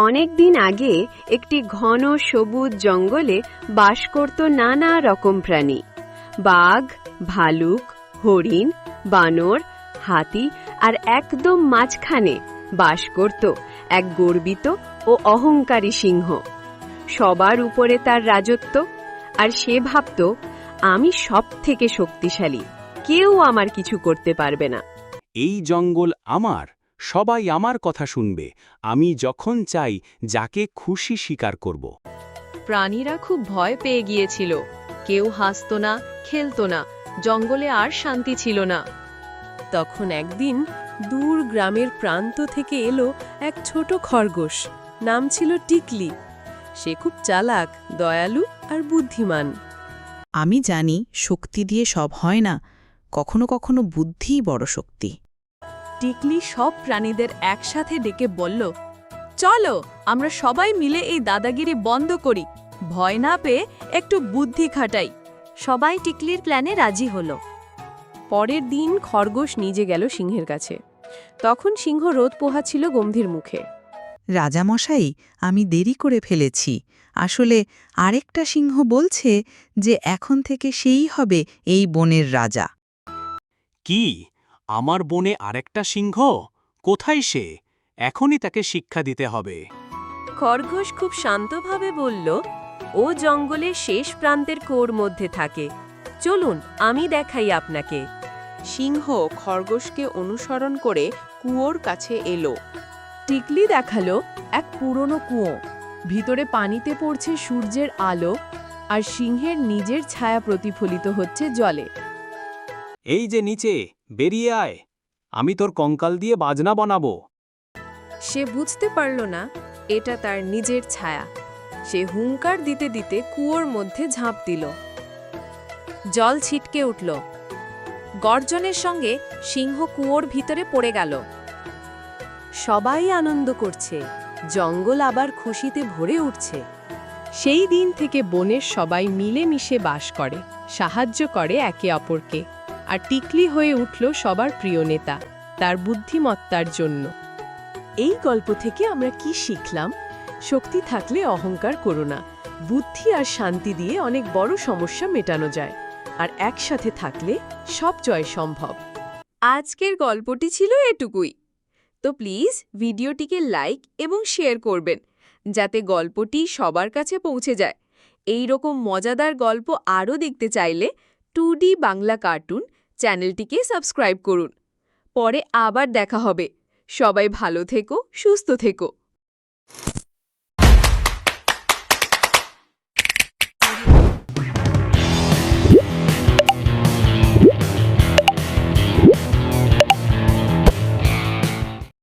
অনেক দিন আগে একটি ঘন সবুজ জঙ্গলে বাস করত নানা রকম প্রাণী। বাঘ, ভালুক, হরিণ, বানর, হাতি আর একদম মাঝখানে বাস করত এক গর্বিত ও অহংকারী সিংহ। সবার উপরে তার রাজত্ব আর সে ভাবত, আমি সব থেকে শক্তিশালী, কেউ আমার কিছু করতে পারবে না। এই জঙ্গল আমার। সবাই আমার কথা শুনবে আমি যখন চাই যাকে খুশি স্বীকার করব। প্রাণীরা খুব ভয় পেয়ে গিয়েছিল। কেউ হাসত না খেলত না জঙ্গলে আর শান্তি ছিল না। তখন একদিন দূর গ্রামের প্রান্ত থেকে এলো এক ছোট খরগোশ নাম ছিল টিকলি। সে খুব চালাক দয়ালু আর বুদ্ধিমান। আমি জানি শক্তি দিয়ে সব হয় না কখনো কখনো বুদ্ধিই বড় শক্তি। টিকলি সব প্রাণীদের একসাথে ডেকে বলল চলো আমরা সবাই মিলে এই দাদাগিরি বন্ধ করি। ভয় না পেয়ে একটু বুদ্ধি খাটাই। সবাই টিকলির প্ল্যানে রাজি হলো। পরের দিন খরগোশ নিজে গেল সিংহের কাছে। তখন সিংহ রোদ পোহাচ্ছিল গম্ভীর মুখে। রাজামশাই আমি দেরি করে ফেলেছি। আসলে আরেকটা সিংহ বলছে যে এখন থেকে সেই হবে এই বনের রাজা। কি? আমার বনে আরেকটা সিংহ? কোথায় সে? এখনই তাকে শিক্ষা দিতে হবে। খরগোশ খুব শান্তভাবে বলল ও জঙ্গলের শেষ প্রান্তের কোর মধ্যে থাকে। চলুন আমি দেখাই আপনাকে। সিংহ খরগোশকে অনুসরণ করে কুয়োর কাছে এলো। টিকলি দেখাল এক পুরনো কুয়ো। ভিতরে পানিতে পড়ছে সূর্যের আলো আর সিংহের নিজের ছায়া প্রতিফলিত হচ্ছে জলে। এই যে নিচে, বেরিয়ে আয়। আমি তোর কঙ্কাল দিয়ে বাজনা বানাবো। সে বুঝতে পারল না, এটা তার নিজের ছায়া। সে হুঙ্কার দিতে দিতে কুয়োর মধ্যে ঝাঁপ দিল। জল ছিটকে উঠল। গর্জনের সঙ্গে সিংহ কুয়োর ভিতরে পড়ে গেল। সবাই আনন্দ করছে, জঙ্গল আবার খুশিতে ভরে উঠছে। সেই দিন থেকে বনের সবাই মিলেমিশে বাস করে, সাহায্য করে একে অপরকে। আর টিকলি হয়ে উঠল সবার প্রিয় নেতা, তার বুদ্ধিমত্তার জন্য। এই গল্প থেকে আমরা কি শিখলাম? শক্তি থাকলে অহংকার করো না। বুদ্ধি আর শান্তি দিয়ে অনেক বড় সমস্যা মেটানো যায়, আর একসাথে থাকলে সব জয় সম্ভব। আজকের গল্পটি ছিল এটুকুই। তো প্লিজ ভিডিওটিকে লাইক এবং শেয়ার করবেন, যাতে গল্পটি সবার কাছে পৌঁছে যায়। এই রকম মজাদার গল্প আরও দেখতে চাইলে টু বাংলা কার্টুন চ্যানেলটিকে সাবস্ক্রাইব করুন। পরে আবার দেখা হবে। সবাই ভালো থেকো সুস্থ থেকো।